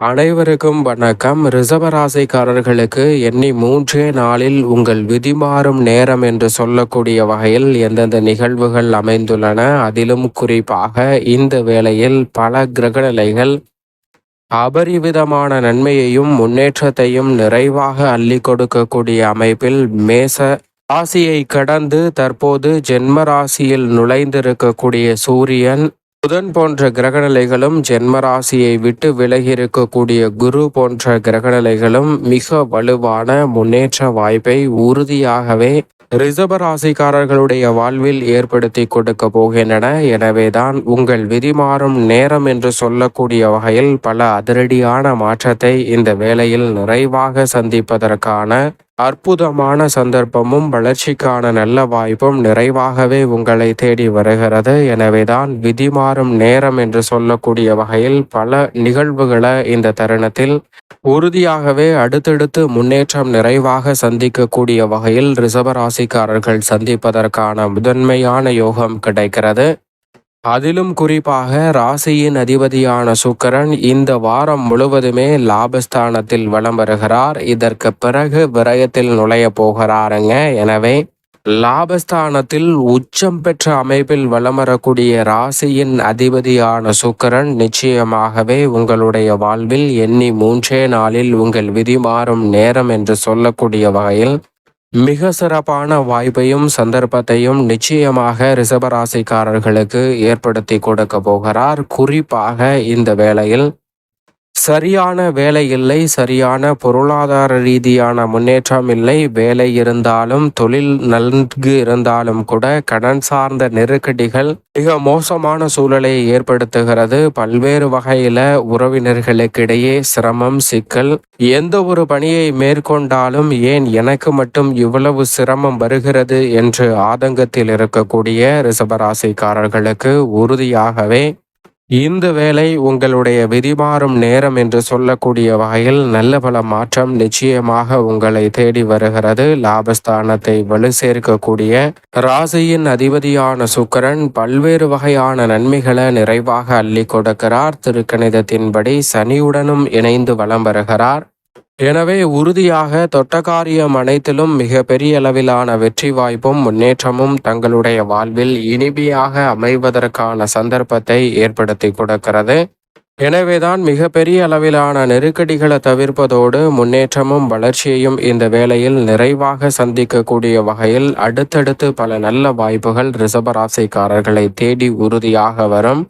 அனைவருக்கும் வணக்கம். ரிசவராசிக்காரர்களுக்கு எண்ணி மூன்றே நாளில் உங்கள் விதிமாறும் நேரம் என்று சொல்லக்கூடிய வகையில் எந்தெந்த நிகழ்வுகள் அமைந்துள்ளன அதிலும் குறிப்பாக இந்த வேளையில் பல கிரகநிலைகள் அபரிவிதமான நன்மையையும் முன்னேற்றத்தையும் நிறைவாக அள்ளி கொடுக்கக்கூடிய அமைப்பில் மேச ராசியை கடந்து தற்போது ஜென்ம ராசியில் நுழைந்திருக்கக்கூடிய சூரியன் புதன் போன்ற கிரகநிலைகளும் ஜென்மராசியை விட்டு விலகி இருக்கக்கூடிய குரு போன்ற கிரகநிலைகளும் மிக வலுவான முன்னேற்ற வாய்ப்பை உறுதியாகவே ரிசபராசிக்காரர்களுடைய வாழ்வில் ஏற்படுத்தி கொடுக்க போகின்றன. எனவேதான் உங்கள் விதிமாறும் நேரம் என்று சொல்லக்கூடிய வகையில் பல அதிரடியான மாற்றத்தை இந்த வேளையில் நிறைவாக சந்திப்பதற்கான அற்புதமான சந்தர்ப்பமும் வளர்ச்சிக்கான நல்ல வாய்ப்பும் நிறைவாகவே உங்களை தேடி வருகிறது. எனவேதான் விதி மாறும் நேரம் என்று சொல்லக்கூடிய வகையில் பல நிகழ்வுகளை இந்த தருணத்தில் உறுதியாகவே அடுத்தடுத்து முன்னேற்றம் நிறைவாக சந்திக்கக்கூடிய வகையில் ரிசபராசிக்காரர்கள் சந்திப்பதற்கான முதன்மையான யோகம் கிடைக்கிறது. அதிலும் குறிப்பாக ராசியின் அதிபதியான சுக்கரன் இந்த வாரம் முழுவதுமே லாபஸ்தானத்தில் வலம் வருகிறார். இதற்கு பிறகு விரயத்தில் நுழைய போகிறாருங்க. எனவே லாபஸ்தானத்தில் உச்சம் பெற்ற அமைப்பில் வலம் வரக்கூடிய ராசியின் அதிபதியான சுக்கரன் நிச்சயமாகவே உங்களுடைய வாழ்வில் எண்ணி மூன்றே நாளில் உங்கள் விதி மாறும் நேரம் என்று சொல்லக்கூடிய வகையில் மிக சிறப்பான வாய்ப்பையும் சந்தர்ப்பத்தையும் நிச்சயமாக ரிசபராசிக்காரர்களுக்கு ஏற்படுத்தி கொடுக்க போகிறார். குறிப்பாக இந்த வேளையில் சரியான வேலை இல்லை சரியான பொருளாதார ரீதியான முன்னேற்றம் இல்லை. வேலை இருந்தாலும் தொழில் நன்கு இருந்தாலும் கூட கடன் சார்ந்த நெருக்கடிகள் மிக மோசமான சூழலை ஏற்படுத்துகிறது. பல்வேறு வகையில உறவினர்களுக்கிடையே சிரமம் சிக்கல் எந்த ஒரு பணியை மேற்கொண்டாலும் ஏன் எனக்கு மட்டும் இவ்வளவு சிரமம் வருகிறது என்று ஆதங்கத்தில் இருக்கக்கூடிய ரிசபராசிக்காரர்களுக்கு உறுதியாகவே இந்த வேலை உங்களுடைய விதிமாறும் நேரம் என்று சொல்லக்கூடிய வகையில் நல்ல பல மாற்றம் நிச்சயமாக உங்களை தேடி வருகிறது. லாபஸ்தானத்தை வலு சேர்க்கக்கூடிய ராசியின் அதிபதியான சுக்கரன் பல்வேறு வகையான நன்மைகளை நிறைவாக அள்ளி கொடுக்கிறார். திருக்கணிதத்தின்படி சனியுடனும் இணைந்து வலம் வருகிறார். எனவே உறுதியாக தொட்டகாரியம் அனைத்திலும் மிக பெரிய அளவிலான வெற்றி வாய்ப்பும் முன்னேற்றமும் தங்களுடைய வாழ்வில் இனிமையாக அமைவதற்கான சந்தர்ப்பத்தை ஏற்படுத்தி கொடுக்கிறது. எனவேதான் மிக பெரிய அளவிலான நெருக்கடிகளை தவிர்ப்பதோடு முன்னேற்றமும் வளர்ச்சியையும் இந்த வேளையில் நிறைவாக சந்திக்கக்கூடிய வகையில் அடுத்தடுத்து பல நல்ல வாய்ப்புகள் ரிசபராசிக்காரர்களை தேடி உறுதியாக வரும்.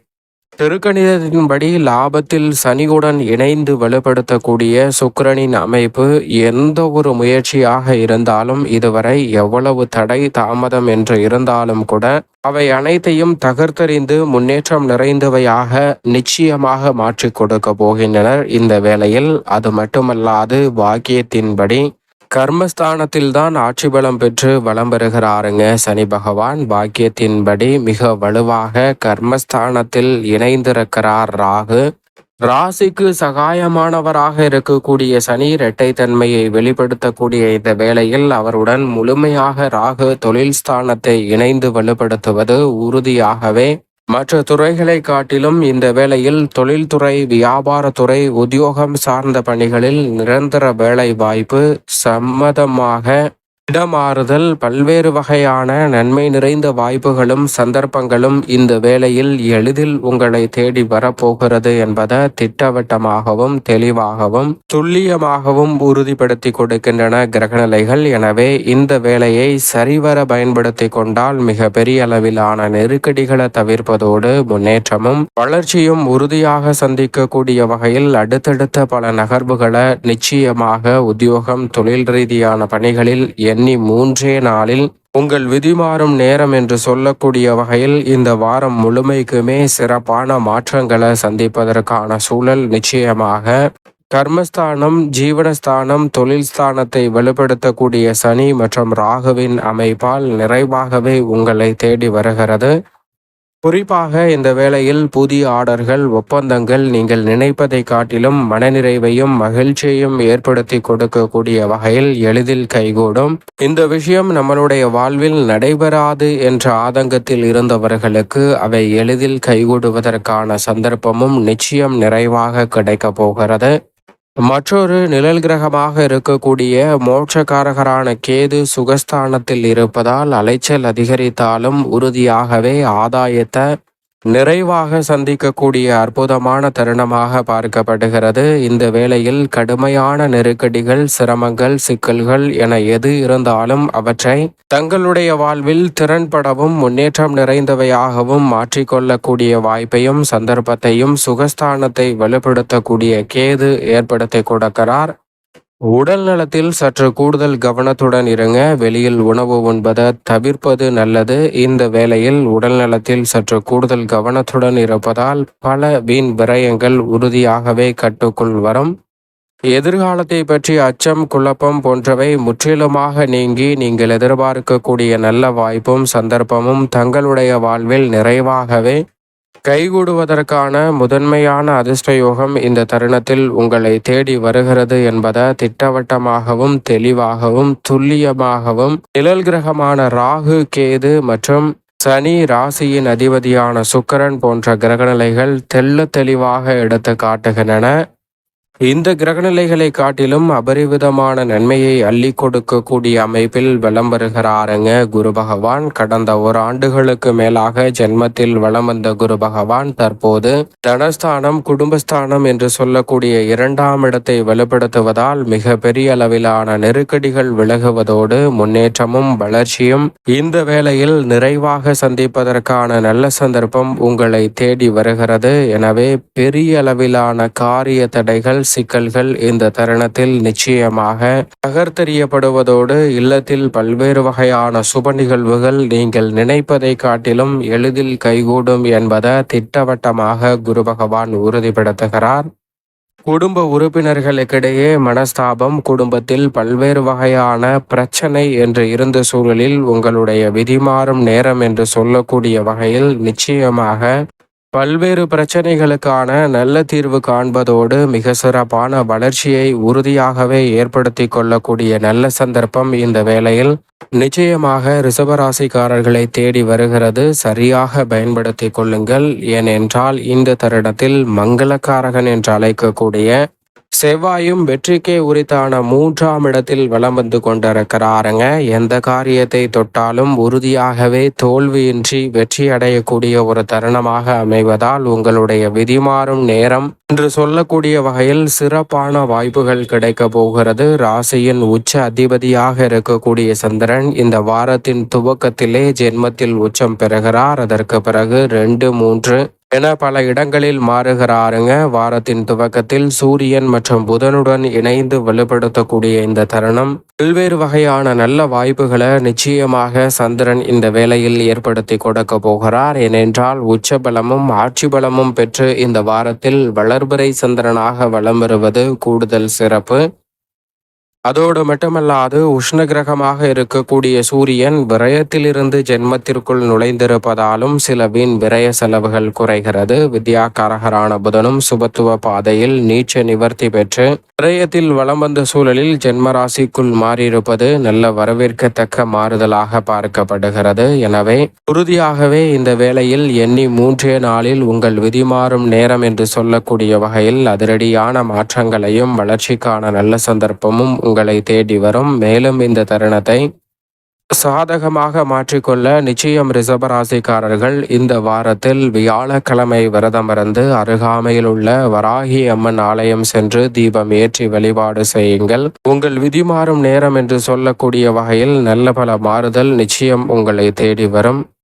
திருக்கணிதத்தின்படி லாபத்தில் சனியுடன் இணைந்து வலுப்படுத்தக்கூடிய சுக்கரனின் அமைப்பு எந்த ஒரு முயற்சியாக இருந்தாலும் இதுவரை எவ்வளவு தடை தாமதம் என்று இருந்தாலும் கூட அவை அனைத்தையும் தகர்த்தறிந்து முன்னேற்றம் நிறைந்தவையாக நிச்சயமாக மாற்றிக் கொடுக்க போகின்றனர். இந்த வேளையில் அது மட்டுமல்லாது வாக்கியத்தின்படி கர்மஸ்தானத்தில்தான் ஆட்சி பலம் பெற்று வலம் பெறுகிறாருங்க. சனி பகவான் பாக்கியத்தின்படி மிக வலுவாக கர்மஸ்தானத்தில் இணைந்திருக்கிறார் ராகு. ராசிக்கு சகாயமானவராக இருக்கக்கூடிய சனி இரட்டைத்தன்மையை வெளிப்படுத்தக்கூடிய இந்த வேளையில் அவருடன் முழுமையாக ராகு தொழில் ஸ்தானத்தை இணைந்து வலுப்படுத்துவது உறுதியாகவே மற்ற துறைகளை காட்டிலும் இந்த வேளையில் தொழில்துறை வியாபாரத்துறை உத்தியோகம் சார்ந்த பணிகளில் நிரந்தர வேலை வாய்ப்பு சம்மதமாக இடமாறுதல் பல்வேறு வகையான நன்மை நிறைந்த வாய்ப்புகளும் சந்தர்ப்பங்களும் இந்த வேளையில் எளிதில் உங்களை தேடி வரப்போகிறது என்பதை திட்டவட்டமாகவும் தெளிவாகவும் துல்லியமாகவும் உறுதிப்படுத்தி கொடுக்கின்றன கிரகநிலைகள். எனவே இந்த வேலையை சரிவர பயன்படுத்தி கொண்டால் மிக பெரிய அளவிலான நெருக்கடிகளை தவிர்ப்பதோடு முன்னேற்றமும் வளர்ச்சியும் உறுதியாக சந்திக்கக்கூடிய வகையில் அடுத்தடுத்த பல நகர்வுகளை நிச்சயமாக உத்தியோகம் தொழில் ரீதியான பணிகளில் எண்ணி மூன்றே நாளில் உங்கள் விதிமாறும் நேரம் என்று சொல்லக்கூடிய வகையில் இந்த வாரம் முழுமைக்குமே சிறப்பான மாற்றங்களை சந்திப்பதற்கான சூழல் நிச்சயமாக கர்மஸ்தானம் ஜீவனஸ்தானம் தொழில் ஸ்தானத்தை வலுப்படுத்தக்கூடிய சனி மற்றும் ராகுவின் அமைப்பால் நிறைவாகவே உங்களை தேடி வருகிறது. குறிப்பாக இந்த வேளையில் புதிய ஆர்டர்கள் ஒப்பந்தங்கள் நீங்கள் நினைப்பதை காட்டிலும் மனநிறைவையும் மகிழ்ச்சியையும் ஏற்படுத்தி கொடுக்கக்கூடிய வகையில் எளிதில் கைகூடும். இந்த விஷயம் நம்மளுடைய வாழ்வில் நடைபெறாது என்ற ஆதங்கத்தில் இருந்தவர்களுக்கு அவை எளிதில் கைகூடுவதற்கான சந்தர்ப்பமும் நிச்சயம் நிறைவாக கிடைக்கப் போகிறது. மற்றொரு நிழல் கிரகமாக இருக்கக்கூடிய மோட்சக்காரகரான கேது சுகஸ்தானத்தில் இருப்பதால் அலைச்சல் அதிகரித்தாலும் உறுதியாகவே ஆதாயத்தை நிறைவாக சந்திக்கக்கூடிய அற்புதமான தருணமாக பார்க்கப்படுகிறது. இந்த வேளையில் கடுமையான நெருக்கடிகள் சிரமங்கள் சிக்கல்கள் என எது இருந்தாலும் அவற்றை தங்களுடைய வாழ்வில் திறன்படவும் முன்னேற்றம் நிறைந்தவையாகவும் மாற்றிக்கொள்ளக்கூடிய வாய்ப்பையும் சந்தர்ப்பத்தையும் சுகஸ்தானத்தை வலுப்படுத்தக்கூடிய கேது ஏற்படுத்தி கொடுக்கிறார். உடல் நலத்தில் சற்று கூடுதல் கவனத்துடன் இருங்க. வெளியில் உணவு உண்பதை தவிர்ப்பது நல்லது. இந்த வேளையில் உடல் நலத்தில் சற்று கூடுதல் கவனத்துடன் இருப்பதால் பல வீண் விரயங்கள் உறுதியாகவே கட்டுக்குள் வரும். எதிர்காலத்தை பற்றி அச்சம் குழப்பம் போன்றவை முற்றிலுமாக நீங்கி நீங்கள் எதிர்பார்க்கக்கூடிய நல்ல வாய்ப்பும் சந்தர்ப்பமும் தங்களுடைய வாழ்வில் நிறைவாகவே கைகூடுவதற்கான முதன்மையான அதிர்ஷ்ட யோகம் இந்த தருணத்தில் உங்களை தேடி வருகிறது என்பதை திட்டவட்டமாகவும் தெளிவாகவும் துல்லியமாகவும் நிழல் கிரகமான ராகு கேது மற்றும் சனி ராசியின் அதிபதியான சுக்கரன் போன்ற கிரகநிலைகள் தெல்ல தெளிவாக எடுத்து காட்டுகின்றன. இந்த கிரகநிலைகளை காட்டிலும் அபரிவிதமான நன்மையை அள்ளி கொடுக்கக்கூடிய அமைப்பில் வலம் வருகிறாருங்க குரு பகவான். கடந்த ஒரு ஆண்டுகளுக்கு மேலாக ஜென்மத்தில் வலம் வந்த குரு பகவான் தற்போது தனஸ்தானம் குடும்பஸ்தானம் என்று சொல்லக்கூடிய இரண்டாம் இடத்தை வலுப்படுத்துவதால் மிக பெரிய அளவிலான நெருக்கடிகள் விலகுவதோடு முன்னேற்றமும் வளர்ச்சியும் இந்த வேளையில் நிறைவாக சந்திப்பதற்கான நல்ல சந்தர்ப்பம் உங்களை தேடி வருகிறது. எனவே பெரிய அளவிலான காரிய தடைகள் சிக்கல்கள் இந்த தருணத்தில் நிச்சயமாக தகர்த்தெறியப்படுவதோடு இல்லத்தில் பல்வேறு வகையான சுப நிகழ்வுகள் நீங்கள் நினைப்பதை காட்டிலும் எளிதில் கைகூடும் என்பதை திட்டவட்டமாக குரு பகவான் உறுதிப்படுத்துகிறார். குடும்ப உறுப்பினர்களுக்கிடையே மனஸ்தாபம் குடும்பத்தில் பல்வேறு வகையான பிரச்சனை என்று இருந்த சூழலில் உங்களுடைய விதிமாறும் நேரம் என்று சொல்லக்கூடிய வகையில் நிச்சயமாக பல்வேறு பிரச்சனைகளுக்கான நல்ல தீர்வு காண்பதோடு மிக சிறப்பான வளர்ச்சியை உறுதியாகவே ஏற்படுத்தி கொள்ளக்கூடிய நல்ல சந்தர்ப்பம் இந்த வேளையில் நிச்சயமாக ரிசபராசிக்காரர்களை தேடி வருகிறது. சரியாக பயன்படுத்தி கொள்ளுங்கள். ஏனென்றால் இந்த தருணத்தில் மங்களக்காரகன் என்று அழைக்கக்கூடிய செவ்வாயும் வெற்றிக்கே உரித்தான மூன்றாம் இடத்தில் வலம் வந்து கொண்டிருக்கிறாருங்க. எந்த காரியத்தை தொட்டாலும் உறுதியாகவே தோல்வியின்றி வெற்றி அடையக்கூடிய ஒரு தருணமாக அமைவதால் உங்களுடைய விதிமாறும் நேரம் என்று சொல்லக்கூடிய வகையில் சிறப்பான வாய்ப்புகள் கிடைக்க போகிறது. ராசியின் உச்ச அதிபதியாக இருக்கக்கூடிய சந்திரன் இந்த வாரத்தின் துவக்கத்திலே ஜென்மத்தில் உச்சம் பெறுகிறார். அதற்கு பிறகு ரெண்டு மூன்று என பல இடங்களில் மாறுகிறாருங்க. வாரத்தின் துவக்கத்தில் சூரியன் மற்றும் புதனுடன் இணைந்து வலுப்படுத்தக்கூடிய இந்த தருணம். பல்வேறு வகையான நல்ல வாய்ப்புகளை நிச்சயமாக சந்திரன் இந்த வேளையில் ஏற்படுத்தி கொடுக்க போகிறார். ஏனென்றால் உச்ச பலமும் ஆட்சி பலமும் பெற்று இந்த வாரத்தில் வளர்பிறை சந்திரனாக வலம் வருவது கூடுதல் சிறப்பு. அதோடு மட்டுமல்லாது உஷ்ண கிரகமாக இருக்கக்கூடிய சூரியன் விரயத்திலிருந்து ஜென்மத்திற்குள் நுழைந்திருப்பதாலும் சில வீண் விரய செலவுகள் குறைகிறது. வித்யாகாரகரான புதனும் சுபத்துவ பாதையில் நீச்ச நிவர்த்தி பெற்று விரயத்தில் வளம் வந்த சூழலில் ஜென்மராசிக்குள் மாறியிருப்பது நல்ல வரவேற்கத்தக்க மாறுதலாக பார்க்கப்படுகிறது. எனவே உறுதியாகவே இந்த வேளையில் எண்ணி மூன்றே நாளில் உங்கள் விதிமாறும் நேரம் என்று சொல்லக்கூடிய வகையில் அதிரடியான மாற்றங்களையும் வளர்ச்சிக்கான நல்ல சந்தர்ப்பமும் உங்களை தேடி வரும். மேலும் இந்த தருணத்தை சாதகமாக மாற்றிக்கொள்ள நிச்சயம் ரிசபராசிக்காரர்கள் இந்த வாரத்தில் வியாழக்கிழமை விரதமிருந்து அருகாமையில் உள்ள வராகி அம்மன் ஆலயம் சென்று தீபம் ஏற்றி வழிபாடு செய்யுங்கள். உங்கள் விதி மாறும் நேரம் என்று சொல்லக்கூடிய வகையில் நல்ல பல மாறுதல் நிச்சயம் உங்களை தேடி வரும்.